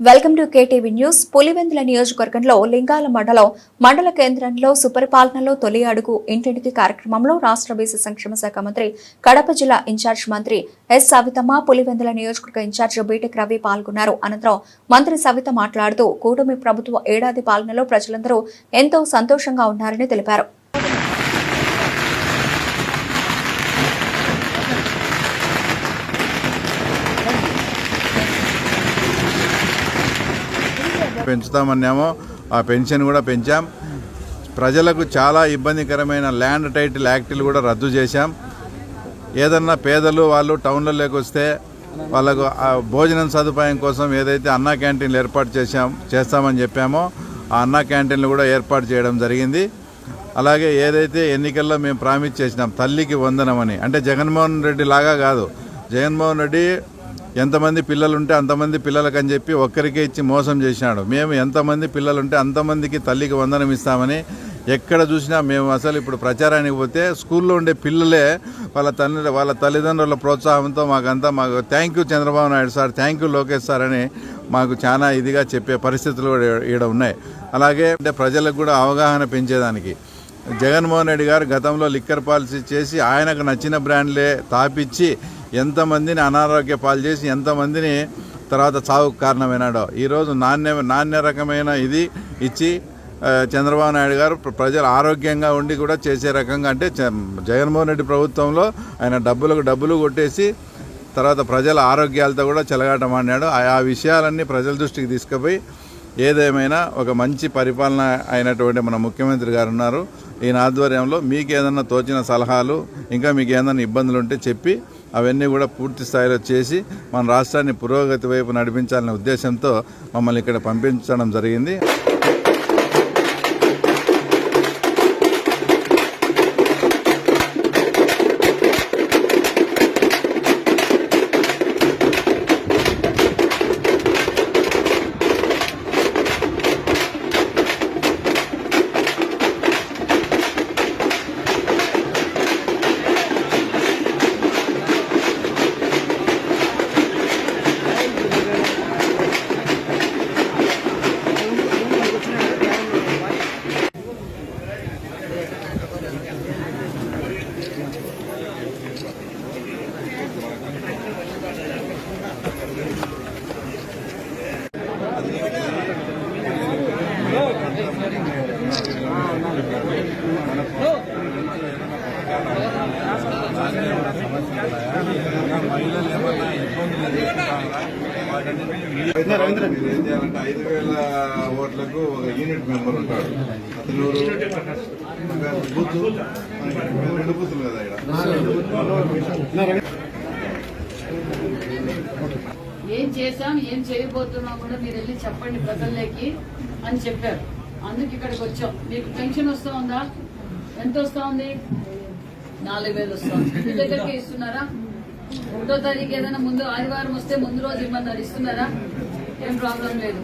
Welcome to KTV news. Pulivendula నియోజకవర్గంలో లింగాల మండలం మండల కేంద్రంలో సుపరిపాలనలో తొలి అడుగు ఇంటింటికి కార్యక్రమంలో రాష్ట్ర బీసీ సంక్షేమ శాఖ మంత్రి కడప జిల్లా ఇన్ఛార్జ్ మంత్రి ఎస్ సవితమ్మ పులివెందుల నియోజకవర్గ ఇన్ఛార్జ్ బీటెక్ రవి పాల్గొన్నారు. అనంతరం మంత్రి సవిత మాట్లాడుతూ కూటమి ప్రభుత్వ ఏడాది పాలనలో ప్రజలందరూ ఎంతో సంతోషంగా ఉన్నారని తెలిపారు. పెంచుతామన్నామో ఆ పెన్షన్ కూడా పెంచాం. ప్రజలకు చాలా ఇబ్బందికరమైన ల్యాండ్ టైటిల్ యాక్టులు కూడా రద్దు చేశాం. ఏదన్నా పేదలు వాళ్ళు టౌన్లలోకి వస్తే వాళ్ళకు ఆ భోజనం సదుపాయం కోసం ఏదైతే అన్నా క్యాంటీన్లు ఏర్పాటు చేశాం చేస్తామని చెప్పామో ఆ అన్నా క్యాంటీన్లు కూడా ఏర్పాటు చేయడం జరిగింది. అలాగే ఏదైతే ఎన్నికల్లో మేము ప్రామిస్ చేసినాం తల్లికి వందనమని అంటే జగన్మోహన్ రెడ్డి లాగా కాదు. జగన్మోహన్ రెడ్డి ఎంతమంది పిల్లలు ఉంటే అంతమంది పిల్లలకు అని చెప్పి ఒక్కరికే ఇచ్చి మోసం చేసినాడు. మేము ఎంతమంది పిల్లలు ఉంటే అంతమందికి తల్లికి వందనం ఇస్తామని ఎక్కడ చూసినా మేము అసలు ఇప్పుడు ప్రచారానికి పోతే స్కూల్లో ఉండే పిల్లలే వాళ్ళ తల్లి వాళ్ళ తల్లిదండ్రుల ప్రోత్సాహంతో మాకంతా మాకు thank you Chandrababu Naidu sir thank you Lokesh sir అని మాకు చాలా ఇదిగా చెప్పే పరిస్థితులు కూడా ఈడ ఉన్నాయి. అలాగే అంటే ప్రజలకు కూడా అవగాహన పెంచేదానికి. జగన్మోహన్ రెడ్డి గారు గతంలో లిక్కర్ పాలసీ చేసి ఆయనకు నచ్చిన బ్రాండ్లే తాపిచ్చి ఎంతమందిని అనారోగ్య పాలు చేసి ఎంతమందిని తర్వాత చావుకు కారణమైనాడో. ఈరోజు నాణ్య నాణ్య రకమైన ఇది ఇచ్చి చంద్రబాబు నాయుడు గారు ప్రజలు ఆరోగ్యంగా ఉండి కూడా చేసే రకంగా అంటే జగన్మోహన్ రెడ్డి ప్రభుత్వంలో ఆయన డబ్బులకు డబ్బులు కొట్టేసి తర్వాత ప్రజల ఆరోగ్యాలతో కూడా చెలగాటమాడినాడు ఆ ఆ విషయాలన్నీ ప్రజల దృష్టికి తీసుకుపోయి ఏదేమైనా ఒక మంచి పరిపాలన అయినటువంటి మన ముఖ్యమంత్రి గారు ఉన్నారు. ఈయన ఆధ్వర్యంలో మీకు ఏదన్నా తోచిన సలహాలు ఇంకా మీకు ఏదన్నా ఇబ్బందులు ఉంటే చెప్పి అవన్నీ కూడా పూర్తి స్థాయిలో చేసి మన రాష్ట్రాన్ని పురోగతి వైపు నడిపించాలనే ఉద్దేశంతో మమ్మల్ని ఇక్కడ పంపించడం జరిగింది. మహిళలు ఏమన్నా ఇబ్బందులు ఎదుర్కొంటారా? మీరు ఏం చేయాలంటే ఐదు వేల ఓట్లకు ఒక యూనిట్ మెంబర్ ఉంటాడు అతను బూత్ రెండు బూతులు కదా ఇక్కడ ఏం చేశాం ఏం చేయబోతున్నాం కూడా మీరు వెళ్ళి చెప్పండి ప్రజల్లోకి అని చెప్పారు అందుకు ఇక్కడికి వచ్చాం. మీకు పెన్షన్ వస్తూ ఉందా? ఎంత వస్తా ఉంది? నాలుగు వేలు వస్తుంది ఇంటి దగ్గరికి ఇస్తున్నారా? ఒకటో తారీఖు ఏదైనా ముందు ఆదివారం వస్తే ముందు రోజు ఇమ్మన్నారు ఇస్తున్నారా? ఏం ప్రాబ్లం లేదు.